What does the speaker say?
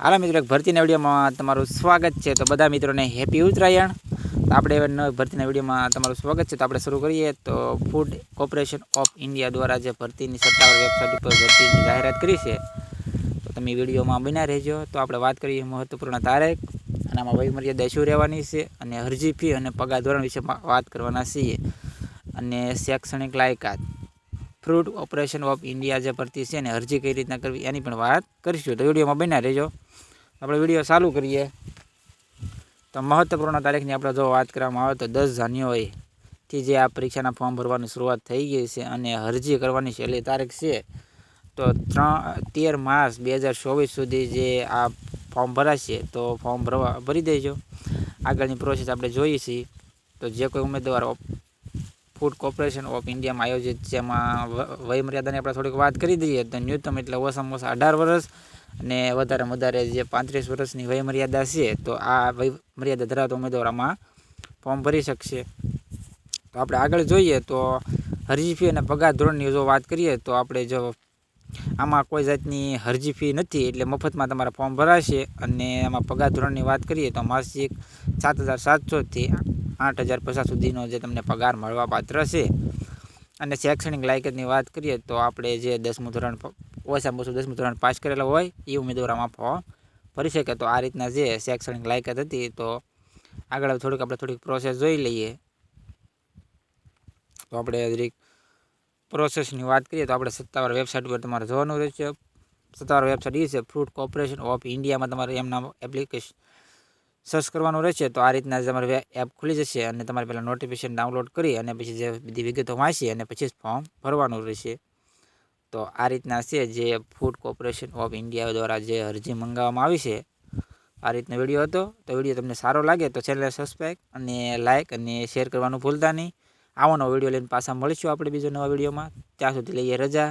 હાલો મિત્રો, એક ભરતીના વિડીયોમાં તમારું સ્વાગત છે. તો બધા મિત્રોને હેપી ઉત્તરાયણ. આપણે નવી ભરતીના વિડીયોમાં તમારું સ્વાગત છે. તો આપણે શરૂ કરીએ. તો ફૂડ કોર્પોરેશન ઓફ ઇન્ડિયા દ્વારા જે ભરતીની સત્તાવાર વેબસાઇટ ઉપર ભરતીની જાહેરાત કરી છે, તો તમે વિડીયોમાં બન્યા રહેજો. તો આપણે વાત કરીએ મહત્વપૂર્ણ તારીખ. અને આમાં વયમર્યાદા શું રહેવાની છે અને અરજી ફી અને પગાર ધોરણ વિશે વાત કરવાના છીએ. અને શૈક્ષણિક લાયકાત. ફ્રૂટ ઓપરેશન ઓફ ઇન્ડિયા જે ભરતી છે ને અરજી કઈ રીતના કરવી એની પણ વાત કરીશું. તો વિડીયોમાં બન્યા રહેજો. આપણે વીડિયો ચાલુ કરીએ. તો મહત્વપૂર્ણ તારીખની આપણે જો વાત કરવામાં આવે તો દસ જાન્યુઆરીથી જે આ પરીક્ષાના ફોર્મ ભરવાની શરૂઆત થઈ ગઈ છે અને અરજી કરવાની છેલ્લી તારીખ છે, તો ત્રણ, તેર માર્ચ બે હજાર ચોવીસ સુધી જે આ ફોર્મ ભરાશે તો ફોર્મ ભરવા, ભરી દેજો. આગળની પ્રોસેસ આપણે જોઈએ છીએ. તો જે કોઈ ઉમેદવાર ફૂડ કોર્પોરેશન ઓફ ઇન્ડિયામાં આયોજિત જેમાં વયમર્યાદાની આપણે થોડીક વાત કરી દઈએ તો ન્યૂનતમ એટલે ઓછામાં ઓછા અઢાર વર્ષ અને વધારેમાં વધારે જે પાંત્રીસ વર્ષની વયમર્યાદા છે, તો આ વયમર્યાદા ધરાવતા ઉમેદવાર આમાં ફોર્મ ભરી શકશે. તો આપણે આગળ જોઈએ તો હરજી ફી અને પગાર ધોરણની જો વાત કરીએ તો આપણે જો આમાં કોઈ જાતની હરજી ફી નથી એટલે મફતમાં તમારા ફોર્મ ભરાશે અને આમાં પગાર ધોરણની વાત કરીએ તો માસિક સાત હજાર સાતસોથી આઠ હજાર પચાસ સુધીનો જે તમને પગાર મળવા પાત્ર છે. અને શૈક્ષણિક લાયકાતની વાત કરીએ તો આપણે જે દસમું ધોરણ ઓછામાં ઓછું દસમું ધોરણ પાસ કરેલા હોય, એ ઉમેદવારમાં આપવા ભરી શકે. તો આ રીતના જે શૈક્ષણિક લાયકાત હતી, તો આગળ થોડીક આપણે થોડીક પ્રોસેસ જોઈ લઈએ. તો આપણે જરીક પ્રોસેસની વાત કરીએ, તો આપણે સત્તાવાર વેબસાઇટ પર તમારે જોવાનું રહેશે. સત્તાવાર વેબસાઇટ એ છે ફ્રૂટ કોર્પોરેશન ઓફ ઇન્ડિયામાં તમારે એમના એપ્લિકેશન સર્ચ કરવાનું રહેશે તો આ રીતના તમારે એપ ખુલી જશે અને તમારે પહેલાં નોટિફિકેશન ડાઉનલોડ કરી અને પછી જે બધી વિગતો વાંચી અને પછી જ ફોર્મ ભરવાનું રહેશે. તો આ રીતના છે જે ફૂડ કોર્પોરેશન ઓફ ઇન્ડિયા દ્વારા જે અરજી મંગાવવામાં આવી છે, આ રીતનો વીડિયો હતો. તો વીડિયો તમને સારો લાગે તો ચેનલને સબસ્ક્રાઈબ અને લાઇક અને શેર કરવાનું ભૂલતા નહીં. આવો નવો વીડિયો લઈને પાછા મળીશું આપણે બીજો નવા વિડીયોમાં. ત્યાં સુધી લઈએ રજા.